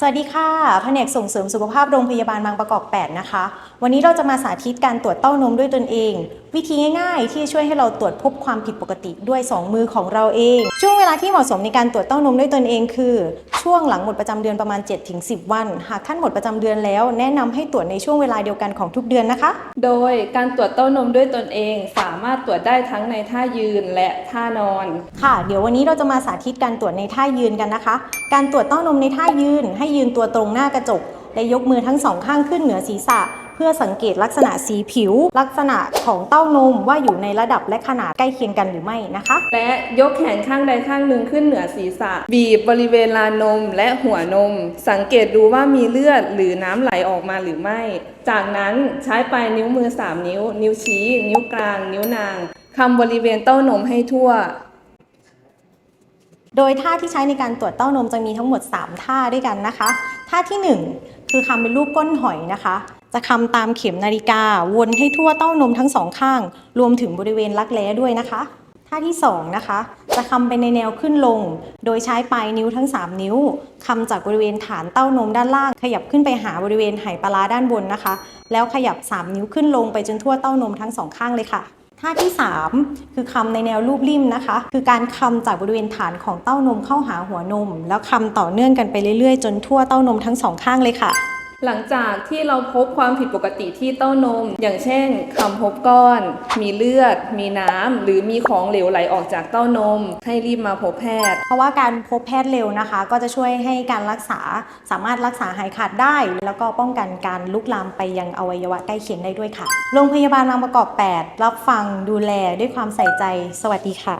สวัสดีค่ะ แผนกส่งเสริมสุขภาพโรงพยาบาลบางประกอบ 8 นะคะ วันนี้เราจะมาสาธิตการตรวจเต้านมด้วยตนเอง วิธีง่าย ๆ ที่จะช่วยให้เราตรวจพบความผิดปกติด้วย 2 มือของเราเอง ช่วงเวลาที่เหมาะสมในการตรวจเต้านมด้วยตนเองคือ ช่วงหลังหมดประจำเดือนประมาณ 7-10 วัน หากท่านหมดประจำเดือนแล้ว แนะนำให้ตรวจในช่วงเวลาเดียวกันของทุกเดือนนะคะ โดยการตรวจเต้านมด้วยตนเอง สามารถตรวจได้ทั้งในท่ายืนและท่านอน ค่ะ เดี๋ยววันนี้เราจะมาสาธิตการตรวจในท่ายืนกันนะคะ การตรวจเต้านมในท่ายืนใให้ยืนตัวตรงหน้ากระจก และยกมือทั้งสองข้างขึ้นเหนือศีรษะ เพื่อสังเกตลักษณะสีผิว ลักษณะของเต้านมว่าอยู่ในระดับและขนาดใกล้เคียงกันหรือไม่นะคะ และยกแขนข้างใดข้างหนึ่งขึ้นเหนือศีรษะ บีบบริเวณลานนมและหัวนม สังเกตดูว่ามีเลือดหรือน้ำไหลออกมาหรือไม่ จากนั้นใช้ปลายนิ้วมือ 3 นิ้ว นิ้วชี้ นิ้วกลาง นิ้วนางคำบริเวณเต้านมให้ทั่ว โดยท่าที่ใช้ในการตรวจเต้านมจะมีทั้งหมด 3 ท่าด้วยกันนะคะ ท่าทีหนึ่1 คือคำเป็นรูปก้นหอยนะคะ จะคำตามเข็มนาฬิกา วนให้ทั่วเต้านมทั้งสองข้าง รวมถึงบริเวณรักแร้ด้วยนะคะ ท่าที่ 2 นะคะ จะคำไปในแนวขึ้นลง โดยใช้ปลายนิ้วทั้ง 3 นิ้วคำจากบริเวณฐานเต้านมด้านล่าง ขยับขึ้นไปหาบริเวณไหปลาร้าด้านบนนะคะ แล้วขยับ 3 นิ้วขึ้นลงไปจนทั่วเต้านมทั้งสองข้างเลยค่ะ ท่าที่ 3 คือคำในแนวรูปริมนะคะ คือการคำจากบริเวณฐานของเต้านมเข้าหาหัวนม แล้วคำต่อเนื่องกันไปเรื่อยๆ จนทั่วเต้านมทั้งสองข้างเลยค่ะ หลังจากที่เราพบความผิดปกติที่เต้านม อย่างเช่นคำพบก้อน มีเลือด มีน้ำ หรือมีของเหลวไหลออกจากเต้านม ให้รีบมาพบแพทย์ เพราะว่าการพบแพทย์เร็วนะคะ ก็จะช่วยให้การรักษาสามารถรักษาหายขาดได้ แล้วก็ป้องกันการลุกลามไปยังอวัยวะใกล้เคียงได้ด้วยค่ะ โรงพยาบาลบางประกอบ 8 รับฟังดูแลด้วยความใส่ใจ สวัสดีค่ะ